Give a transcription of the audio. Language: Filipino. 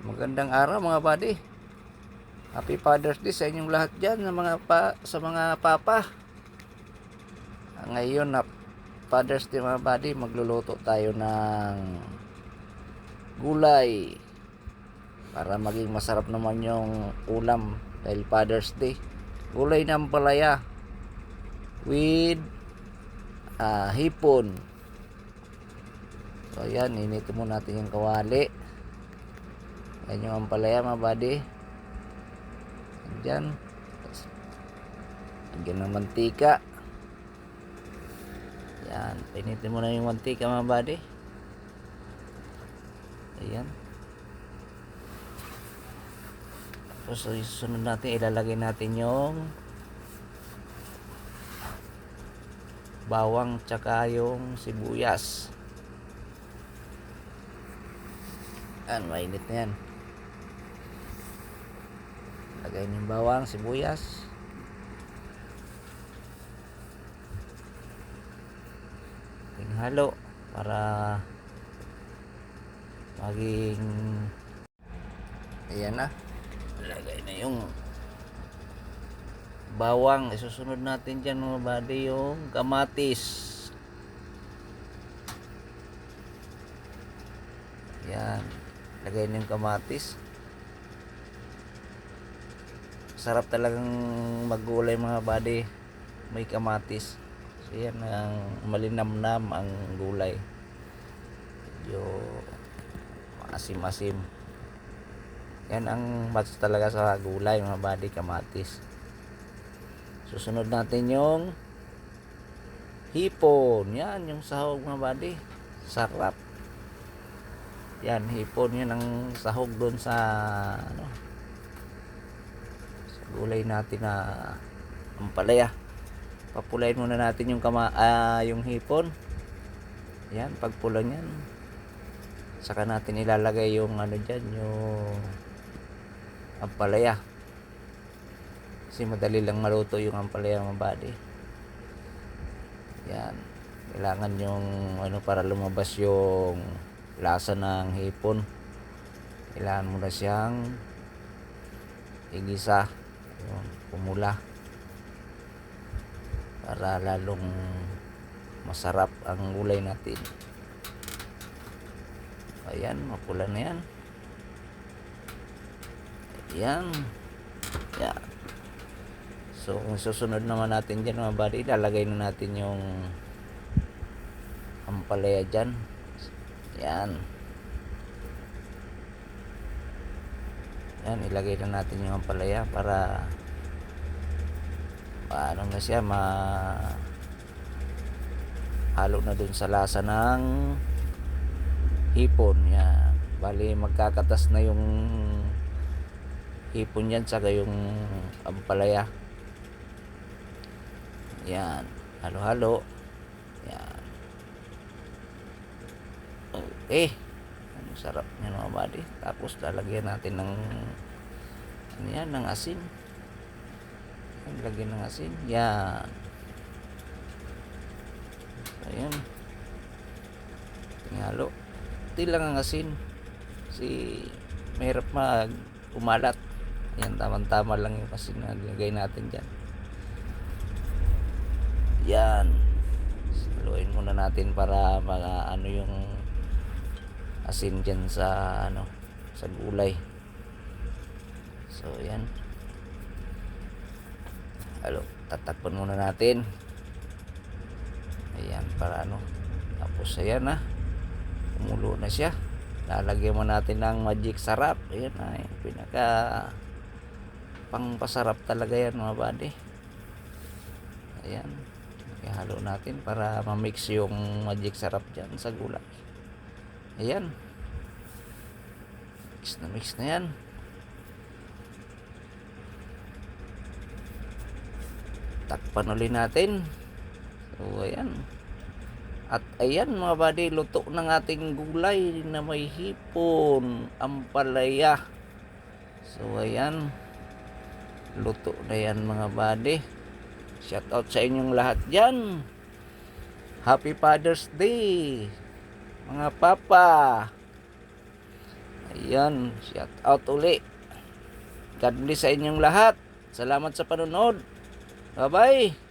Magandang araw mga buddy. Happy Father's Day sa inyong lahat dyan sa mga, pa, sa mga papa. Ah, Ngayon na Father's Day mga buddy, magluluto tayo ng gulay para maging masarap naman yung ulam dahil Father's Day. Gulay ng palaya with ah, hipon. So ayan, inito mo natin yung kawali. Yan yung ampalaya mga buddy. Diyan. Lagyan ng mantika. Yan. Pinitin mo na yung mantika mga buddy. Ayan. Tapos susunod natin, ilalagay natin yung bawang tsaka yung sibuyas. Yan, mainit na yan. Lagay ng bawang, sibuyas. Halo para maging ayan na. Lagay na yung bawang. Isusunod natin dyan mga buddy yung kamatis. Yan. Lagay na yung kamatis. Sarap talagang maggulay mga buddy. May kamatis. So yan ang malinamnam ang gulay. Medyo maasim-asim. Yan ang match talaga sa gulay mga buddy, kamatis. Susunod natin yung hipon. Yan, yung sahog mga buddy. Sarap. Yan, hipon yan ang sahog doon sa ano, gulay natin na ampalaya. Papulayin muna natin yung kama ah, yung hipon. Yan, pagpula niyan. Saka natin ilalagay yung ano diyan, yung ampalaya. Kasi madali lang maluto yung ampalaya mga buddy. Yan. Kailangan yung ano para lumabas yung lasa ng hipon. Kailangan mo na siyang igisa. Yun, pumula. Para lalong masarap ang gulay natin. Ayan, mapula na yan. Ayan. Yan. So, kung susunod naman natin dyan mga buddy, lalagay na natin yung ampalaya dyan. Yan. Yan, ilagay na natin yung ampalaya para paano na siya ma halo na dun sa lasa ng hipon. Yan. Bali, magkakatas na yung hipon yan saka yung ampalaya. Yan. Halo-halo. Yan. Okay. Sarap niya mga buddy. Tapos lalagyan natin ng ano yan, ng asin. Yan, Lagyan ng asin. Yan. Ayan. Tingalo. Ito lang ang asin. Si mahirap mag umalat. Yan, tamang-tama lang yung asin na nilagay natin dyan. Yan. Haluin muna natin para mga ano yung asin dyan sa ano sa gulay. So yan. Halo, tatakpan muna natin. Ayan, para ano. Tapos ayan na. Kumulo na siya. Lalagyan mo natin ng magic sarap. Ayan na, yung pinaka pangpasarap talaga yan mga buddy. Ayan. Ihalo natin para ma-mix yung magic sarap dyan sa gulay. Ayan. Mix na mix na yan. Takpan ulit natin. So, ayan. At ayan mga buddy, luto ng ating gulay na may hipon, ampalaya. So ayan. Luto na yan mga buddy. Shout out sa inyong lahat dyan. Happy Father's Day. Mga papa. Ayan, shout out uli. God bless sa inyong lahat. Salamat sa panonood. Bye-bye.